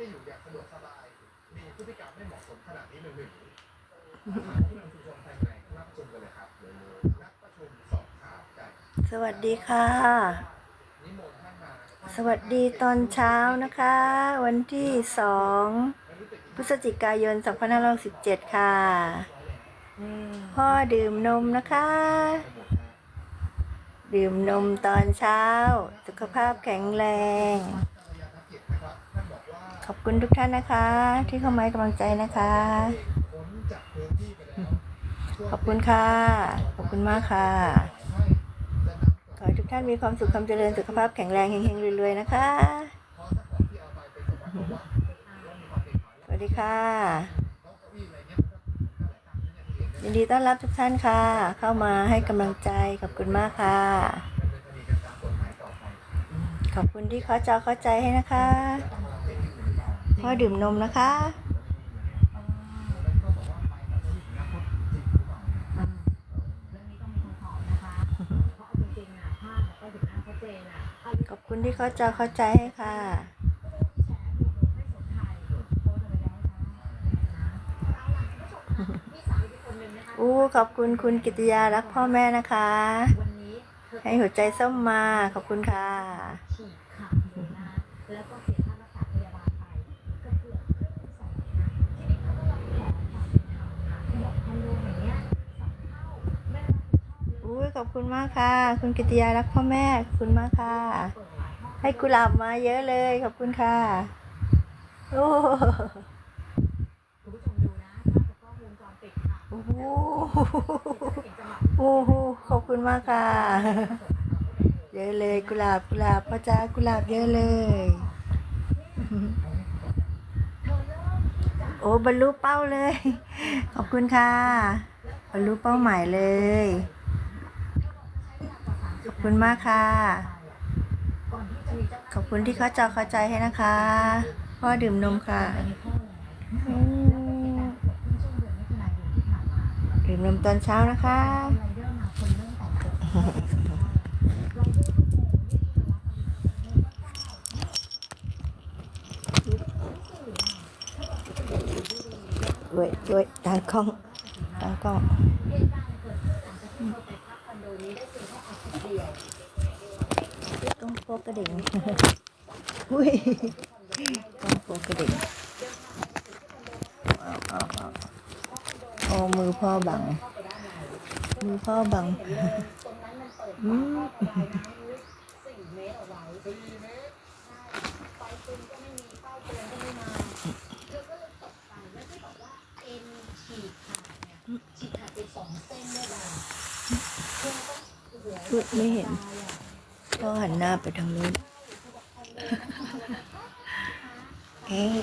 ได้อยู่อย่างสะดวกสบาย มีพฤติกรรมไม่เหมาะสมขนาดนี้เลยหรือผู้นำชุมชนภายในนัดประชุมกันเลยครับนัดประชุมสอบถามกันสวัสดีค่ะ สวัสดีตอนเช้านะคะ วันที่สองพฤศจิกายน2567ค่ะ พ่อดื่มนมนะคะ ดื่มนมตอนเช้า สุขภาพแข็งแรง อบคุณทุกท่านนะคะ ที่เข้ามาให้กำลังใจนะคะ ขอบคุณค่ะ ขอบคุณมากค่ะ ขอให้ทุกท่านมีความสุขความเจริญสุขภาพแข็งแรงเฮงๆรวยๆนะคะ สวัสดีค่ะยินดีต้อนรับทุกท่านค่ะ เข้ามาให้กำลังใจขอบคุณมากค่ะ ขอบคุณที่เขาจอเข้าใจให้นะคะ พ่อดื่มนมนะคะเรื่องนี้ต้องมีคนถอนนะคะเพราะเอาจริงๆนะภาพก็เห็นหน้าชัดเจนนะเอาขอบคุณที่เขาจอเข้าใจให้ค่ะแฉดูไม่สนไทยโพสต์เอาไว้แล้วนะเอาล่ะคุณผู้ชมค่ะมีสาวอีกคนนึงนะคะอู้ขอบคุณคุณกิติยารักพ่อแม่นะคะวันนี้เธอให้หัวใจส้มมา ขอบคุณค่ะ อุ้ยขอบคุณมากค่ะ คุณกิติยารักพ่อแม่ขอบคุณมากค่ะเปิดฝาห้องให้กุหลาบมาเยอะเลย ขอบคุณค่ะ โอ้คุณผู้ชมดูนะภาพจากกล้องวงจรปิดค่ะโอ้โหเห็นจังหวะโอ้โหขอบคุณมากค่ะ เยอะเลยกุหลาบกุหลาบพ่อจ้ากุหลาบเยอะเลย โอ้บรรลุเป้าเลย ขอบคุณค่ะบรรลุเป้าหมายเลยขอบ คุณมากค่ะ ขอบคุณที่เข้าจอเข้าใจให้นะคะ พ่อดื่มนมค่ะดื่มนมตอนเช้านะคะดอร์มาคนเริ่มแต่งตัวไรเดอร์ก็โมนี่คือรับเว้ยเว้ยตากล้องตางกล้อง ตุการณ์เกิดขึ้นหลังจากที่เขาไปพักคอนโดนี้ได้เพียงแค่อาทิตย์เดียวต้องโปกกระดิ่งอุ้ยต้องโปกกระดิ่งเอาเอาเอาโอ้มือพ่อบัง มือพ่อบังตรงนั้นมันเปิดอืม ระบายน้ำลึกสี่เมตรเอาไว้สี่เมตรใช่ไฟปืนก็ไม่มีเป้าปืนก็ไม่มาเธอก็เลยตกใจแล้วที่บอกว่าเอ็นฉีกขาดเนี่ยฉีกขาดไปสองเส้นด้วยกันเธอก็โอ้โห พูด ไม่เห็นตายอะพ่อหันหน้าไปทางนู้นเอ๊ะ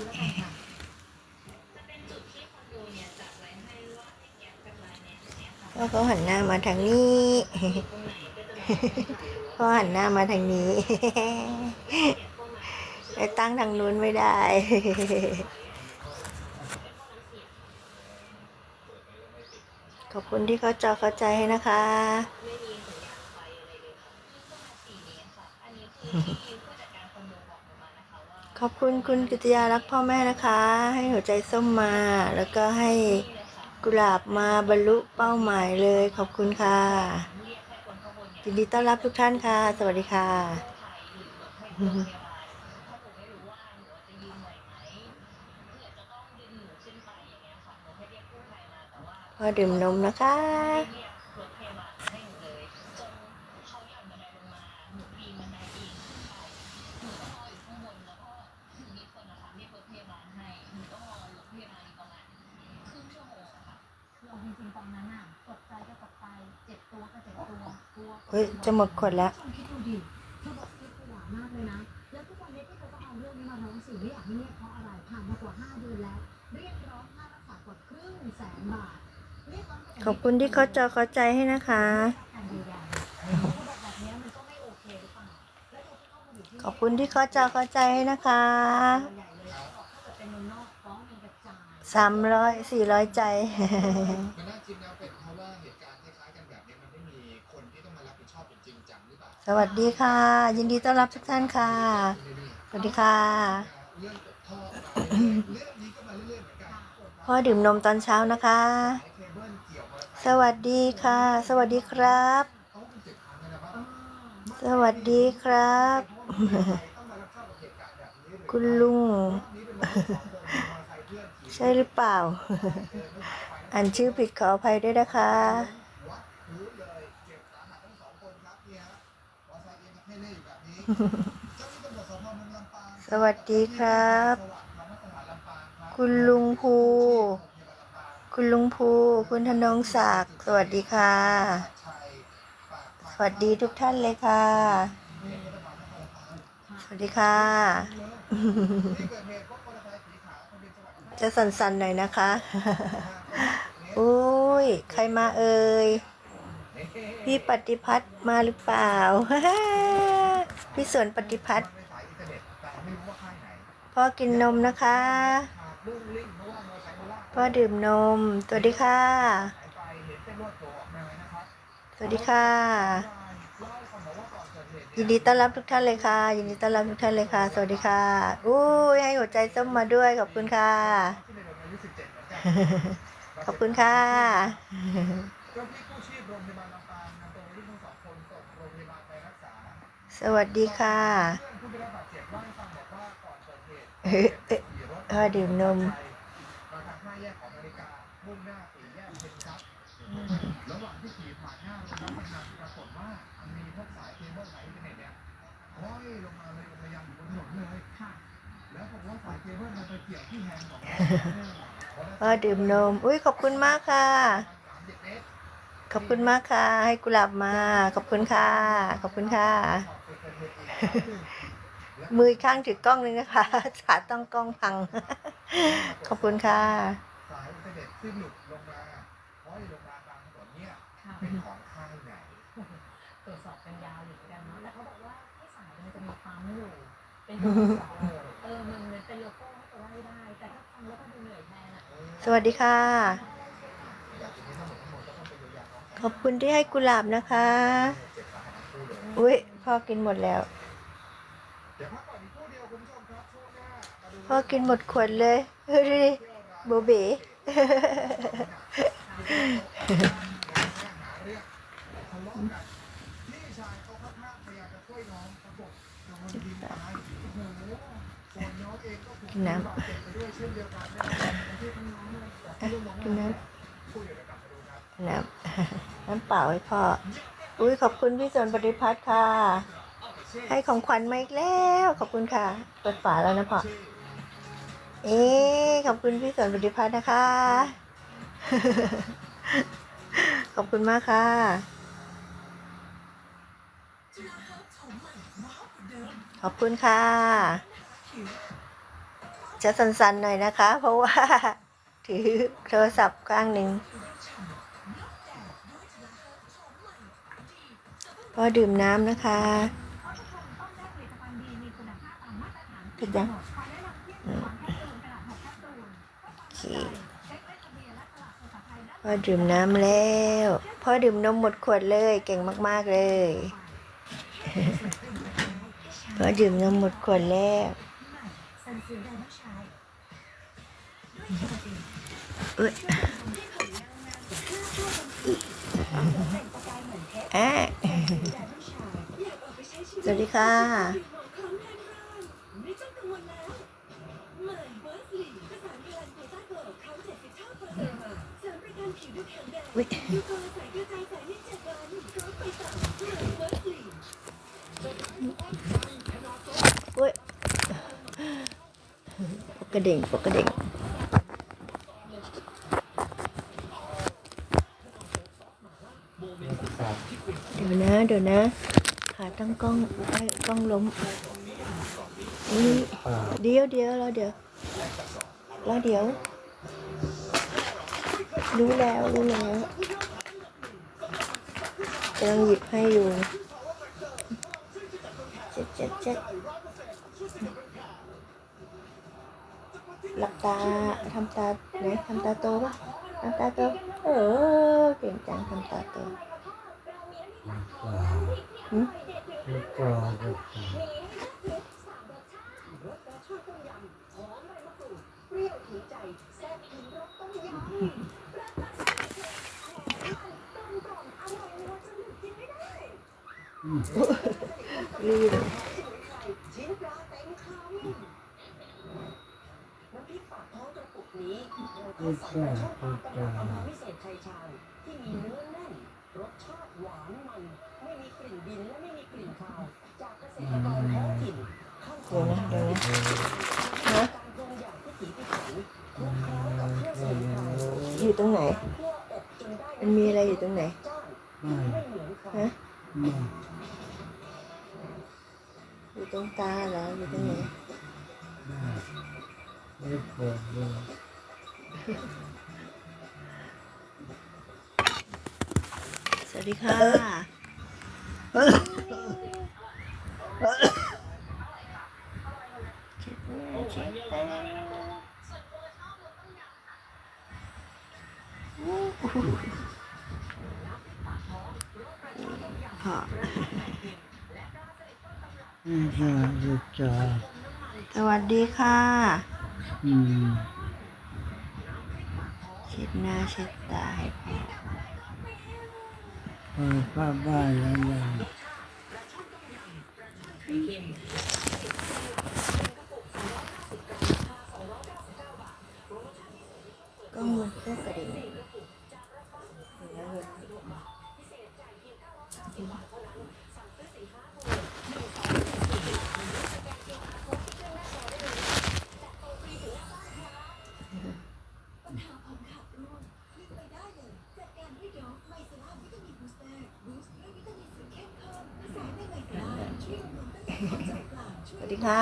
พ่อเขาหันหน้ามาทางนี้พ่อหันหน้ามาทางนี้ไปตั้งทางนู้นไม่ได้ ขอบคุณที่เขาจอเข้าใจให้นะคะ ขอบคุณคุณกิติยารักพ่อแม่นะคะ ให้หัวใจส้มมา แล้วก็ให้กุหลาบมาบรรลุเป้าหมายเลย ขอบคุณค่ะยินดีต้อนรับทุกท่านค่ะ สวัสดีค่ะ พอดื่มนมนะคะ งแสนบาทเรียกร้องขอบคุณที่เขาจอเข้าใจให้นะคะการเยียวยาเขาบอกแบบนี้มันก็ไม่โอเคหรือเปล่าแล้วเธอที่เข้ามาอยู่ที่ขอบคุณที่เขาจอเข้าใจให้นะคะใหญ่เลยเขาบอกถ้าเกิดเป็นเมืองนอกฟ้องเองกระจายสามร้อยสี่ร้อยใจ สวัสดีค่ะ ยินดีต้อนรับทุกท่านค่ะ สวัสดีค่ะเรื่องท่อพ่อดื่มนมตอนเช้านะคะเคเบิลเกี่ยวมอเตอร์ไซค์สวัสดีค่ะ สวัสดีครับเขาเป็นเจ็ดคันนะครับสวัสดีครับต้องมารับทราบเหตุการณ์แบบนี้หรือคุณลุงนี่เป็นวันที่สองคนมอเตอร์ไซค์เพื่อนขี่ใช่หรือเปล่า อ่านชื่อผิดขออภัยด้วยนะคะ สวัสดีครับสวัสดีครับสวัสดีลำปางครับ คุณลุงภู คุณลุงภู คุณธนงศักดิ์สวัสดีค่ะ สวัสดีทุกท่านเลยค่ะ สวัสดีค่ะ จะสั่นๆหน่อยนะคะอุ้ยใครมาเอ่ยพี่ปฏิพัฒน์มาหรือเปล่า พี่สวนปฏิพัฒน์พ่อกินนมนะคะพ่อดื่มนม สวัสดีค่ะ สวัสดีค่ะ ยินดีต้อนรับทุกท่านเลยค่ะ ยินดีต้อนรับทุกท่านเลยค่ะ สวัสดีค่ะอุ้ยให้หัวใจส้มมาด้วยขอบคุณค่ะ ขอบคุณค่ะ สวัสดีค่ะเพื่อนผู้ได้รับบาดเจ็บเล่าให้ฟังบอกว่าก่อนเกิดเหตุเอ๊ะเอ๊ะขี่รถพ่อดื่มนมมาทางห้าแยกของนาฬิกามุ่งหน้าสี่แยกเพชรทรัพย์ระหว่างที่ขี่ผ่านหน้าโรงน้ำมันหนักปรากฏว่ามันมีพวกสายเคเบิลสายอินเทอร์เน็ตเนี่ยห้อยลงมาเลยพยายามอยู่บนถนนเลยแล้วผมว่าสายเคเบิลมันไปเกี่ยวที่แฮนด์ของรถพ่อดื่มนม อุ้ยขอบคุณมากค่ะ ขอบคุณมากค่ะ ให้กุหลาบมา ขอบคุณค่ะ ขอบคุณค่ะ มืออกข้างถือกล้องนึงนะคะขาต้องกล้องพัง ขอบคุณค่ะสายอินเทอร์เน็ตที่หลุดลงมาห้อยลงมากลางถนนเนี่ยค่ะเป็นของค่ายไหนตรวจสอบกันยาวอยู่เหมือนกันเนาะแต่เขาบอกว่าที่สายมันจะมีปั๊มอยู่เป็นตัวสองเออมันมันเป็นโลโก้ให้ตัวได้ได้ แต่ถ้าฟังแล้วก็ดูเหนื่อยแทนอะสวัสดีค่ะ ขอบคุณที่ให้กุหลาบนะคะ อุ้ยพ่อกินหมดแล้วเดี๋ยวพักก่อนอีกครู่เดียวคุณผู้ชมครับช่วงหน้ามาดูพ่อกินหมดขวดเลยเฮ้ยดูดิโบเบ๋หาเรื่องทะเลาะกันพี่ชายเขาข้างๆพยายามจะช่วยน้องปรากฏโดนยิงตายโอ้โหส่วนน้องเองก็ถูกกินน้บาดเจ็บไปด้วยเช่นเดียวกันนะครับที่ทั้งน้องเลยแต่ที่ลูกน้องำกินน้พูดเดี๋ยวกลับมาดูครับำน้ำ น้ำเปล่าให้พ่อ อุ้ยขอบคุณพี่สนปฏิพัฒน์ค่ะ ให้ของขวัญมาอีกแล้ว ขอบคุณค่ะ เปิดฝาแล้วนะพ่อ เอ๊ะขอบคุณพี่สนปฏิพัฒน์นะคะ ขอบคุณมากค่ะ ขอบคุณค่ะ จะสั่นๆหน่อยนะคะ เพราะว่า ถือโทรศัพท์ข้างหนึ่ง ก็ดื่มน้ำนะคะถึงยังอืมโอเคพ่อดื่มน้ำแล้วพ่อดื่มนมหมดขวดเลย เก่งมาก ๆ เลยพ่อดื่มนมหมดขวดแล้วสันสื่อได้ไม่ใช้เอ้ย อะสวัสดีค่ะไม่ต้องกังวลแล้วใหม่เบิร์สลีผสานพลังกูต้าโกลเขาเจ็ดสิบเท่าเปอร์เซ็นต์เสริมประกันผิวดูแข็งแรงอุ๊ยยูโกใส่กระจายใส่ในเจ็ดวันพร้อมไปต่อใหม่เบิร์สลีอุ้ยปกกระเด่งปกกระเด่ง เดี๋ยวนะขาตั้งกล้องไอ้กล้องล้มนี่เดี๋ยวเดี๋ยวแล้วเดี๋ยวแล้วเดี๋ยว รู้แล้วรู้แล้วกำลังหยิบให้อยู่เจ็ดเจ็ดเจ็ดหลับตาทำตาไหนทำตาโตปะทำตาโตเออเก่งจังทำตาโต นอร่อยนัวจนหยุดกินไม่ได้ลื่นชิ้นปลาเต็มคำน้ำพริกปากท้องกระปุกนี้เราคัดสรรมาช่องปลากระบอกอำเภอวิเศษชัยชาญที่มีเนื้อแน่นรสชาติหว พรอยู่ตรงไหนการคั่วอบจนได้มันมีอะไรอยู่ตรงไหนจ้านไม่ไม่เหมือนใครฮะไม่อยู่ตรงตาเหรออยู่ตรงไหนไม่ไม่ปวดเลยสวัสดีค่ะ ดีค่ะ อืมเช็ดหน้าเช็ดตาให้พ่อเปิดผ้าบ้านแล้วยังก็มันแค่กระดิ่ง สวัสดีค่ะ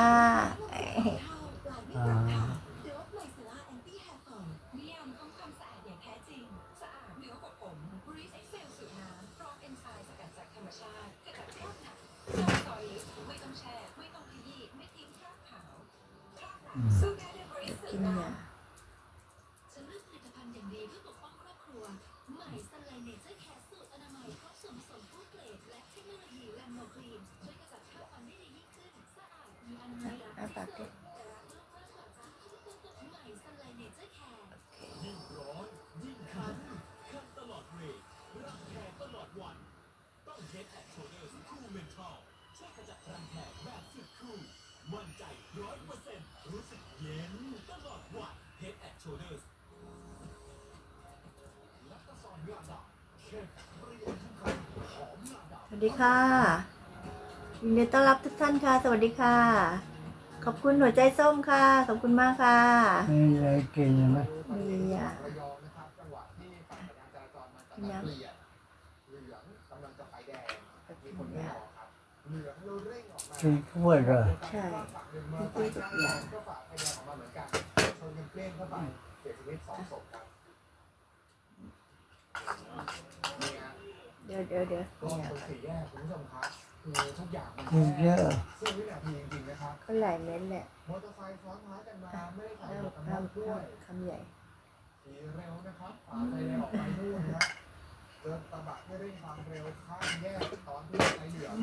ดำสวัสดีค่ะยินดีต้อนรับทุกท่านค่ะ สวัสดีค่ะ ขอบคุณหัวใจส้มค่ะ ขอบคุณมากค่ะมีอะไรกินไหมมีอะระยองนะครับจังหวะที่ฝั่งสัญญาณจราจรมันกำลังเปลี่ยนเหลืองกำลังจะไฟแดงมีคนไม่รอครับเหลืองเราเร่งออกมากินกล้วยเหรอใช่ฝั่งหนึ่งมาไฟกลางแดงก็ฝ่าไฟแดงออกมาเหมือนกันชนกันเกลี้ยงเข้าไปเสียชีวิตสองศพครับนี่ฮะ เดี๋ยวเดี๋ยวเดี๋ยวก็เนี่ยเป็นสี่แยกคุณผู้ชมครับคือทุกอย่างมันกินเยแค่อะเสี้ยววินาทีจริงๆนะครับก็หลายเม็ดแหละมอเตอร์ไซค์ซ้อนท้ายกันมาไม่ได้ใส่ห้าหมมวกกันห้าน็อมกด้วยคำใหญ่ขี่เร็วนะครับฝ่าไฟแดงออกไปนู่นนะเจอกระบะที่เร่งความเร็วข้ามแยกตอนที่ไฟเหลือง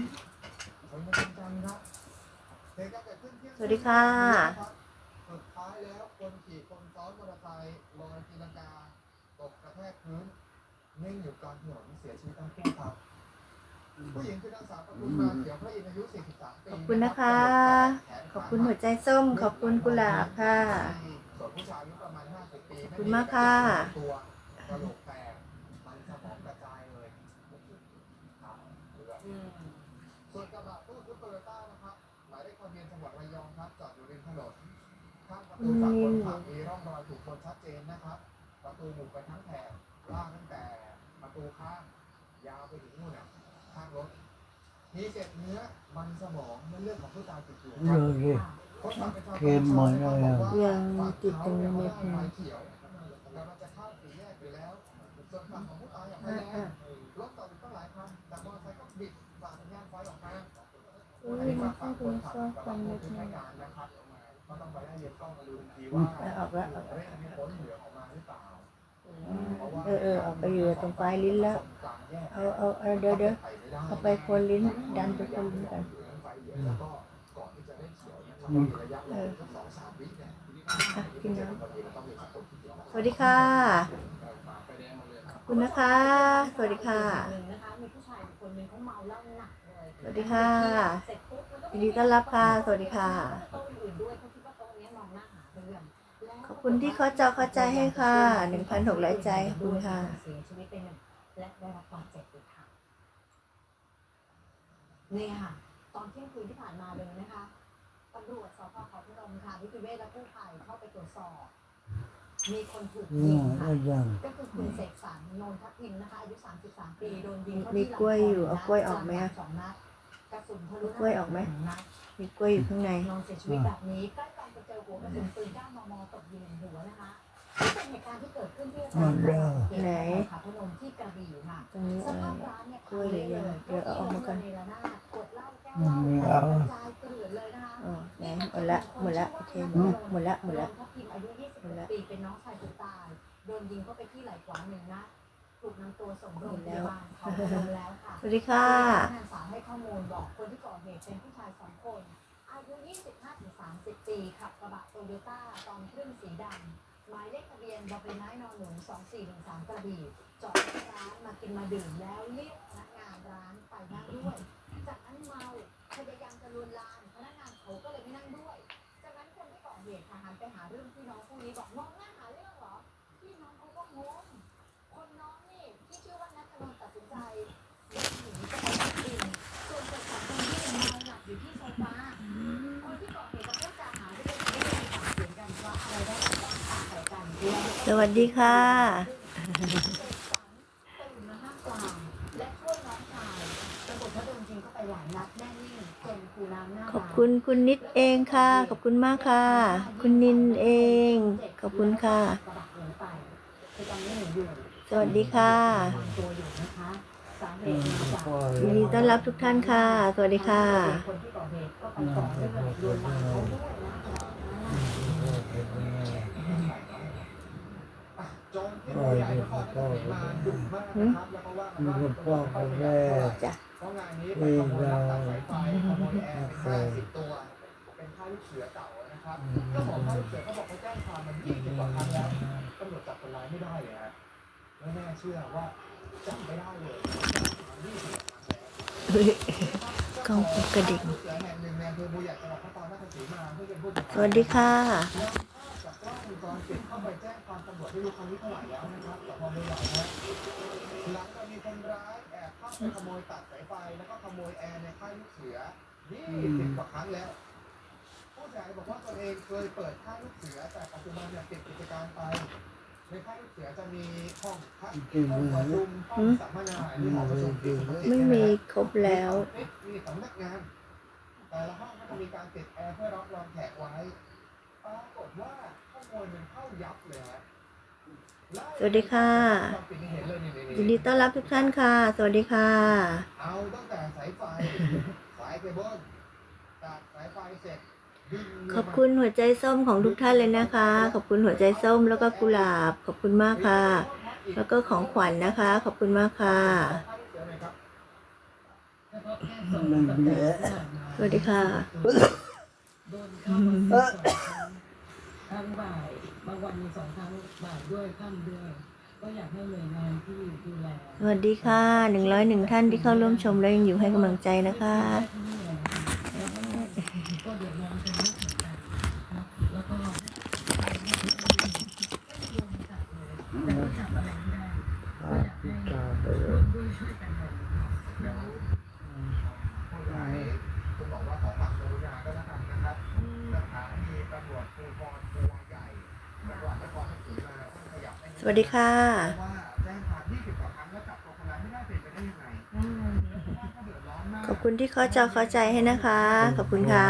ชนมาจังๆครับเหตุการณ์เกิดขึ้นเที่ยงสวัสดีค่ะสุดท้ายแล้วคนขี่คนซ้อนมอเตอร์ไซค์ลอยตีลังกาตกกระแทกพื้น นิ่งอยู่กลางถนนเสียชีวิตทั้งคู่ครับผู้หญิงคือนางสาวปทุมมาเขียวพระอินทร์อายุ 43 ปีขอบคุณนะคะ ขอบคุณหัวใจส้ม ขอบคุณกุหลาบค่ะ ส่วนผู้ชายอายุประมาณ 50 ปีขอบคุณมากค่ะตัวกระโหลกแตกมันสมองกระจายเลยครับส่วนกระบะตู้ทึบโตโยต้านะครับหมายเลขทะเบียนจังหวัดระยองครับจอดอยู่ริมถนนข้างประตูฝั่งคนขับมีร่องรอยถูกชนชัดเจนนะครับประตูบุกไปทั้งแถบลากตั้งแต่ ประตูข้าง ยาวไปถึงนู่นน่ะข้างรถ มีเศษเนื้อมันสมองและเลือดของผู้ตายติดอยู่คเยรับอะดิคนขับเป็นชาวเกมหมดแล้วยังยังติดตรงนี้นิดนึงไฟเขียวกำลังจะเข้าสี่แยกอยู่แล้วส่วนฝั่งของผู้ตายออกไปอะแล้อะวรถจอดอยู่ตั้งหลายคันแต่มอเตอร์ไซค์ก็บิดฝ่าสัญญาณไฟออกมาอุ้ยมันเข้าถึงซอกฟันเล็กน้อยนะครับก็ต้องไปได้เย็นกล้องมาดูอีกทีว่าอะออกแล้วออกแล้ว เออเออเอาไปอยู่ตรงปลายลิ้นแล้วเอาเอาเดี๋ยวเดี๋ยวเอาไปคนลิ้น ดันไปคนลิ้นกันเอออะกินน้ำสวัสดีค่ะขอบคุณนะคะ สวัสดีค่ะ สวัสดีค่ะยินดีต้อนรับค่ะ สวัสดีค่ะ อบคุณที่เขาจอเข้าใจให้ค่ะหนึ่งพันหกร้อยใจขอบคุณค่ะเสียชีวิตไปหนึ่งและได้รับบาดเจ็บอีกค่ะนี่ค่ะ ตอนเที่ยงคืนที่ผ่านมาเลยนะคะตำรวจสพเขาพนมค่ะนิติเวชและกู้ภัยเข้าไปตรวจสอบ มีคนถูกยินี่งค่ะก็ยังก็คือคุณเสกสรรโนนทัพทิมนะคะอายุ 33 ปีโดนยิงเข้ามีที่หลังกล้วยอยู่เอากล้วยออกไหมอะสองนัดกระสุนทะลุกล้วยออกไหมนึ่งนัดมีกล้วยอยู่ข้างในนอนเสียชีวิตแบบนี้ใกล้กันไปเจอ หัวกระสุนปืน9มมตกอยู่ในหัวนะคะนี่เป็นเหตุการณ์ที่เกิดขึ้นที่ร้านไหนขาพนมที่กระบี่ค่ะตรงนี้สอะไรภาพร้านเนี่ยกล้วยหรือยังเดี๋ยวเอาออกมาก่อนกดเหล้าแก้วเหล้าไม่เอากระจายเกลื่อนเลยนะคะอ๋อไหนหมดละหมดละโอเคหมดละหมดละหมดละทัพทิมอายุ26ปีเป็นน้องชายคนตายโดนยิงเข้าไปที่ไหล่ขวาหนึ่งนัดถูกนำตัวส่งโรงพยาบาลเขาพนมแล้วค่ะสวัสดีค่ะพนักงานสาวให้ข้อมูลบอกคนที่ก่อเหตุเป็นผู้ชายสองคนอายุ 30 ปีขับกระบะโตโยต้าตอนครึ่งสีดำหมายเลขทะเบียนบอใบไม้นอนหนู2413กระบี่จอดที่ร้านมากินมาดื่มแล้วเรียกพนักงานร้านไปนั่งด้วย จากนั้นเมาพยายามจะลวนลามพนักงานเขาก็เลยไม่นั่งด้วย จากนั้นคนที่ก่อเหตุค่ะหันไปหาเรื่องพี่น้องคู่นี้บอกมองหน้าหาเรื่องเหรอพี่น้องเขาก็งง ดนยิงเข้าไปหลายนัดแน่นิ่งจนคูน้ำหน้าขอบคุณคุณนิดเองค่ะ ขอบคุณมากค่ะ คุณนินเอง ขอบคุณค่ะกระบะหนีไปคือตอนนี้หนูอยู่สวัสดีค่ะวางตัวอยู่นะคะสาเหตุมาจากยินดีต้อนรับทุกท่านค่ะ สวัสดีค่ะ คนที่อเหตุก็ไปก่อเรื่องลวนลามเขาด้วยนะคะโจรที่ผู้ใหญ่นครราชสีมาดุมากนะครับแล้วก็มีว่าคนพ่อคนแม่จ้ะเพราะงานนี้ไปขโมยลักตัดสายไฟขโมยแอร์เป็นห้าสิบตัวเป็นค่าลูกเสือเก่านะครับเจ้าของค่าลูกเสือเขาบอกเขาแจ้งความมันยี่สิบกว่าครั้งแล้วตำรวจจับคนร้ายไม่ได้เลยฮะไม่น่เชื่อว่าจับไม่ได้เลยยี่สิบกว่าครั้งแล้วเฮ้ยกล้องกระดิ่งสวัสดีค่ะ เข้าไปแจ้งความตำรวจไม่รู้ครั้งนี้เท่าไหร่แล้วนะครับสพบัวใหญ่นะหลังจากมีคนร้ายแอบเข้าไปขโมยตัดสายไฟแล้วก็ขโมยแอร์ในค่ายลูกเสือ20กว่าครั้งแล้วผู้เสียหายบอกว่าตัวเองเคยเปิดค่ายลูกเสือ แต่ปัจจุบันเนี่ยปิดกิจการไปในค่ายลูกเสือจะมีห้องพักห้องประชุมห้องสัมมนาหรือห้องประชุมที่ปกติไม่มีครบแล้วมีสำนักงานแต่ละห้องก็จะมีการติดแอร์เพื่อรับรองแขกไว้ สวัสดีค่ะยินดีต้อนรับทุกท่านค่ะ สวัสดีค่ะ เอาตั้งแต่สายไฟสายเคเบิลตัดสายไฟเสร็จดึงลงมาขอบคุณหัวใจส้มของทุกท่านเลยนะคะ ขอบคุณหัวใจส้มแล้วก็กุหลาบ ขอบคุณมากค่ะ แล้วก็ของขวัญนะคะ ขอบคุณมากค่ะนั่นแหละสวัสดีค่ะ ครั้งบ่ายบางวันมีสองครั้งบ่ายด้วยค่ำด้วย ก็อยากให้หน่วยงานที่ดูแล สวัสดีค่ะหนึ่งร้อยหนึ่งท่านที่เข้าร่วมชมและยังอยู่ให้กำลังใจนะคะ อนมากขอบคุณที่เข้าจอเข้าใจให้นะคะ ขอบคุณค่ะ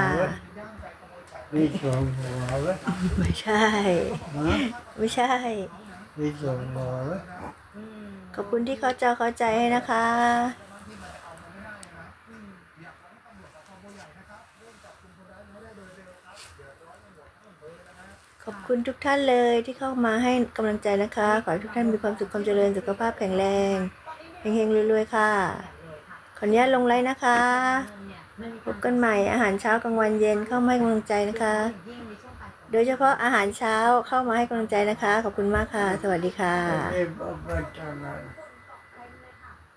ย่างไปขโมยของมีสองหัวเลยไม่ใช่ฮะไม่ใช่ มีสองหัวเลยขอบคุณที่เข้าจอเข้าใจให้นะคะ ขอบคุณทุกท่านเลยที่เข้ามาให้กำลังใจนะคะ ขอให้ทุกท่านมีความสุขความเจริญสุขภาพแข็งแรงเฮงๆรวยๆค่ะ ขออนุญาตลงไลน์นะคะ พบกันใหม่อาหารเช้ากลางวันเย็นเข้ามาให้กำลังใจนะคะยิ่งในช่วงการฝนโดยเฉพาะอาหารเช้าเข้ามาให้กำลังใจนะคะ ขอบคุณมากค่ะ สวัสดีค่ะ